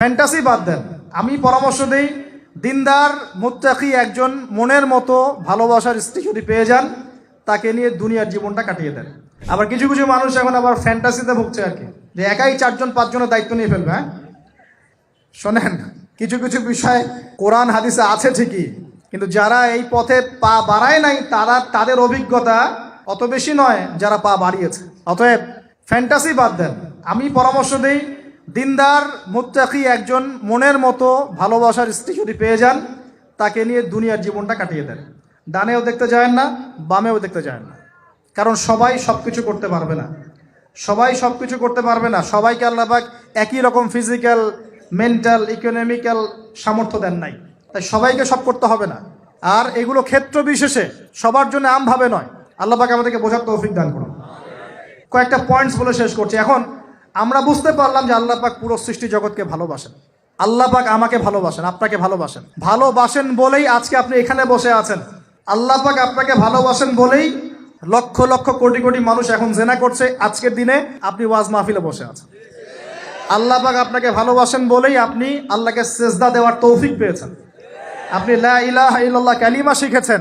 Fantasy বাদ দেন। আমি পরামর্শ দিই, দিনদার মুত্তাকি একজন মনের মতো ভালোবাসার স্ত্রী যদি পেয়ে যান, তাকে নিয়ে দুনিয়ার জীবনটা কাটিয়ে দেন। আবার কিছু কিছু মানুষ এখন আবার ফ্যান্টাসিতে ভুগছে আর কি। যে একাই চারজন, পাঁচজনের দায়িত্ব নিয়ে ফেলবে হ্যাঁ? শোনেন, কিছু কিছু বিষয় কোরআন, হাদিসে আছে ঠিকই, কিন্তু যারা এই পথে পা বাড়ায় নাই, তারা তাদের অভিজ্ঞতা অত বেশি নয় যারা পা বাড়িয়েছে। অতএব ফ্যান্টাসি বাদ দেন। আমি পরামর্শ দিই দিনদার মুত্তাকি একজন মনের মতো ভালোবাসার স্ত্রী যদি পেয়ে যান, তাকে নিয়ে দুনিয়ার জীবনটা কাটিয়ে দেন। ডানেও দেখতে যায় না, বামেও দেখতে যায় না। কারণ সবাই সব কিছু করতে পারবে না। সবাই সব কিছু করতে পারবে না। সবাইকে আল্লাহবাক একই রকম ফিজিক্যাল মেন্টাল ইকোনমিক্যাল সামর্থ্য দেন নাই। তাই সবাইকে সব করতে হবে না। আর এগুলো ক্ষেত্র বিশেষে সবার জন্য আমভাবে নয়। আল্লাহবাক আমাদেরকে বোঝার তৌফিক দান করুন। কয়েকটা পয়েন্টস বলে শেষ করছি। এখন আমরা বুঝতে পারলাম যে আল্লাহ পাক পুরো সৃষ্টি জগৎকে ভালোবাসেন। আল্লাহ পাক আমাকে ভালোবাসেন, আপনাকে ভালোবাসেন। ভালোবাসেন বলেই আজকে আপনি এখানে বসে আছেন। আল্লাহ পাক আপনাকে ভালোবাসেন বলেই লক্ষ লক্ষ কোটি কোটি মানুষ এখন জেনা করছে আজকের দিনে আপনি ওয়াজ মাহফিলে বসে আছেন। আল্লাহ পাক আপনাকে ভালোবাসেন বলেই আপনি আল্লাহকে সেজদা দেওয়ার তৌফিক পেয়েছেন। আপনি লা ইলাহা ইল্লাল্লাহ কালিমা শিখেছেন।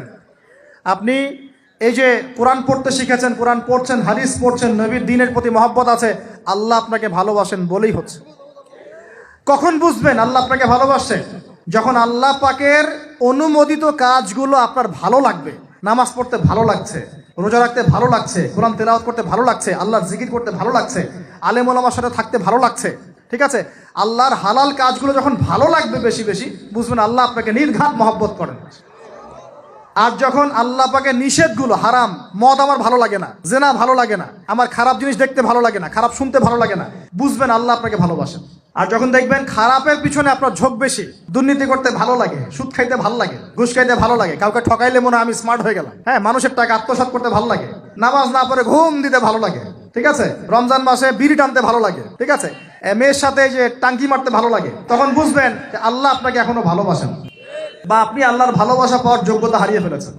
আপনি এই যে কোরআন পড়তে শিখেছেন, কোরআন পড়ছেন, হাদিস পড়ছেন, নবীর দিনের প্রতি মহব্বত আছে, আল্লাহ আপনাকে ভালোবাসেন বলেই হচ্ছে। কখন বুঝবেন আল্লাহ আপনাকে ভালোবাসে যখন আল্লাহ পাকের অনুমোদিত কাজগুলো আপনার ভালো লাগবে, নামাজ পড়তে ভালো লাগছে, রোজা রাখতে ভালো লাগছে, কোরআন তেলাওয়াত করতে ভালো লাগছে, আল্লাহর জিকির করতে ভালো লাগছে, আলেম ওলামার সাথে থাকতে ভালো লাগছে, ঠিক আছে? আল্লাহর হালাল কাজগুলো যখন ভালো লাগবে বেশি বেশি, বুঝবেন আল্লাহ আপনাকে নির্ঘাত মহব্বত করেন। আর যখন আল্লাহ পাকে নিষেধগুলো হারাম, মদ আমার ভালো লাগে না, জেনা ভালো লাগে না, আমার খারাপ জিনিস দেখতে ভালো লাগে না, খারাপ শুনতে ভালো লাগে না, বুঝবেন আল্লাহ আপনাকে ভালোবাসেন। আর যখন দেখবেন খারাপের পিছনে আপনার ঝোঁক বেশি, দুর্নীতি করতে ভালো লাগে, সুদ খাইতে ভালো লাগে, ঘুষ খাইতে ভালো লাগে, কাউকে ঠকাইলে মনে আমি স্মার্ট হয়ে গেলাম। হ্যাঁ মানুষের টাকা আত্মসাৎ করতে ভালো লাগে, নামাজ না পড়ে ঘুম দিতে ভালো লাগে, ঠিক আছে? রমজান মাসে বিড়ি টানতে ভালো লাগে, ঠিক আছে? মেয়ের সাথে যে টাঙ্কি মারতে ভালো লাগে, তখন বুঝবেন যে আল্লাহ আপনাকে এখনও ভালোবাসেন। বা আপনি আল্লাহর ভালোবাসা পাওয়ার যোগ্যতা হারিয়ে ফেলেছেন।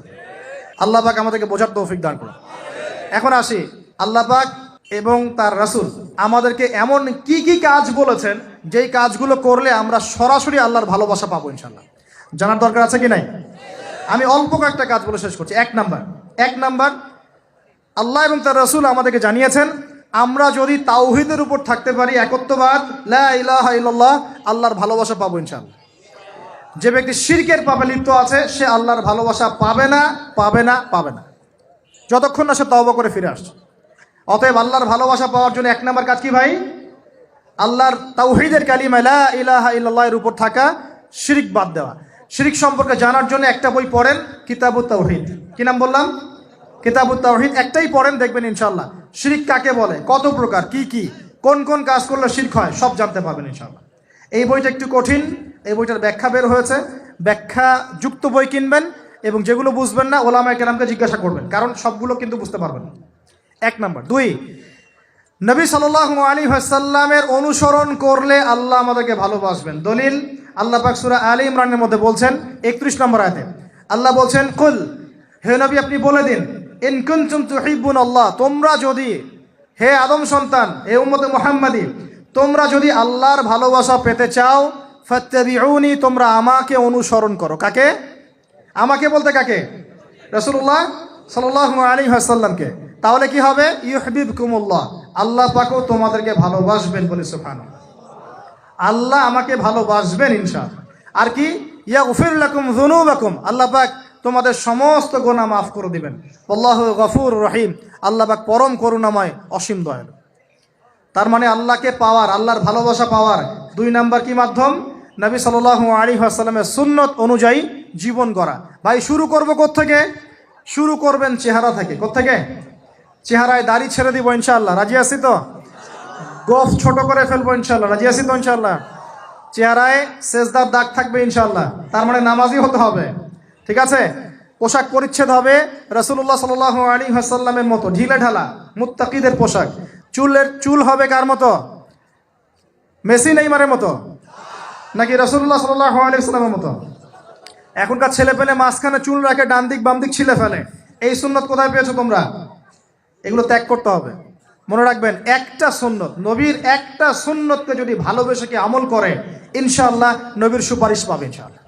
আল্লাহ পাক আমাদেরকে বোঝার তৌফিক দান করুন। এখন আসি, আল্লাহ পাক এবং তার রাসূল আমাদেরকে এমন কি কি কাজ বলেছেন, যেই কাজগুলো করলে আমরা সরাসরি আল্লাহর ভালোবাসা পাবো ইনশাল্লাহ জানার দরকার আছে কি নাই? আমি অল্প কয়েকটা কাজ বলে শেষ করছি। এক নাম্বার এক নাম্বার, আল্লাহ এবং তার রসুল আমাদেরকে জানিয়েছেন, আমরা যদি তাওহিদের উপর থাকতে পারি একত্ববাদ, লা ইলাহা ইল্লাল্লাহ, আল্লাহর ভালোবাসা পাবো ইনশাল্লাহ যে ব্যক্তি শিরকের পাপে লিপ্ত আছে, সে আল্লাহর ভালোবাসা পাবে না পাবে না পাবে না। যতক্ষণ না সে তওবা করে ফিরে আসছে। অতএব আল্লাহর ভালোবাসা পাওয়ার জন্য এক নম্বর কাজ কি ভাই? আল্লাহর তাওহিদের কালিমা লা ইলাহা ইল্লাল্লাহের উপর থাকা শিরিক বাদ দেওয়া। শিরিক সম্পর্কে জানার জন্য একটা বই পড়েন, কিতাবুত তাওহিদ। কি নাম বললাম? কিতাবুত তাওহিদ। একটাই পড়েন, দেখবেন ইনশাল্লাহ শিরিক কাকে বলে? কত প্রকার? কি কি? কোন কোন কাজ করলে শিরক হয়? সব জানতে পারবেন ইনশাল্লাহ এই বইটা একটু কঠিন, এই বইটার ব্যাখ্যা বের হয়েছে। ব্যাখ্যা যুক্ত বই কিনবেন এবং যেগুলো বুঝবেন না, ওলামায় কেরামকে জিজ্ঞাসা করবেন, কারণ সবগুলো কিন্তু বুঝতে পারবেন। এক নম্বর। দুই, নবী সাল্লাহ আলী হাসাল্লামের অনুসরণ করলে আল্লাহ আমাদেরকে ভালোবাসবেন। দলিল, আল্লাহ পাক সূরা আলী ইমরানের মধ্যে বলছেন, একত্রিশ নম্বর আয়াতে, আল্লাহ বলছেন, কুল, হে নবী, আপনি বলে দিন, ইন কুনতুম তুহিব্বুন আল্লাহ তোমরা যদি, হে আদম সন্তান, হে উম্মতে মুহাম্মাদি তোমরা যদি আল্লাহর ভালোবাসা পেতে চাও, ফাত্তাবিউনি, তোমরা আমাকে অনুসরণ করো। কাকে? আমাকে বলতে কাকে? রসুল্লাহ সাল্লাহ আলী হাসাল্লামকে তাহলে কি হবে? ইউহবিব কুমুল্লাহ আল্লাহ পাকও তোমাদেরকে ভালোবাসবেন বলে সুফান আল্লাহ আমাকে ভালোবাসবেন ইনশা আর কি? ইয়া উফিরলাকুম জুনুবাকুম আল্লাহ পাক তোমাদের সমস্ত গোনা মাফ করে দিবেন। আল্লাহ গফুর রহিম। আল্লাহ পাক পরম করুণাময়, অসীম দয়ালু। তার মানে আল্লাহকে পাওয়ার, আল্লাহর ভালোবাসা পাওয়ার দুই নাম্বার কি মাধ্যম? নবী সাল আলী আসাল্লামের সুন্নত অনুযায়ী জীবন গড়া। ভাই, শুরু করব থেকে শুরু করবেন চেহারা থেকে। থেকে চেহারায় দাড়ি ছেড়ে দিব ইনশাল্লাহ রাজি আছি তো? গফ ছোট করে ফেলব ইনশাল্লাহ রাজি আছি তো ইনশাল্লাহ চেহারায় সেজদার দাগ থাকবে ইনশাল্লাহ তার মানে নামাজি হতে হবে। ঠিক আছে? পোশাক পরিচ্ছেদ হবে। রসুল্লাহ সাল আলী হাসাল্লামের মতো ঢিলে ঢালা, মুত্তাকিদের পোশাক। চুলের চুল হবে কার মতো? মেসি নেইমারের মতো? নাকি রসুল্লাহ সাল্লাহ আলাইসালামের মতো? এখনকার ছেলে পেলে মাঝখানে চুল রাখে, ডান দিক বাম দিক ছিলে ফেলে। এই সুন্নত কোথায় পেয়েছ তোমরা? এগুলো ত্যাগ করতে হবে। মনে রাখবেন, একটা সুন্নত, নবীর একটা সুন্নতকে যদি ভালোবেসে কি আমল করে, ইনশাআল্লাহ নবীর সুপারিশ পাবে ইনশাআল্লাহ।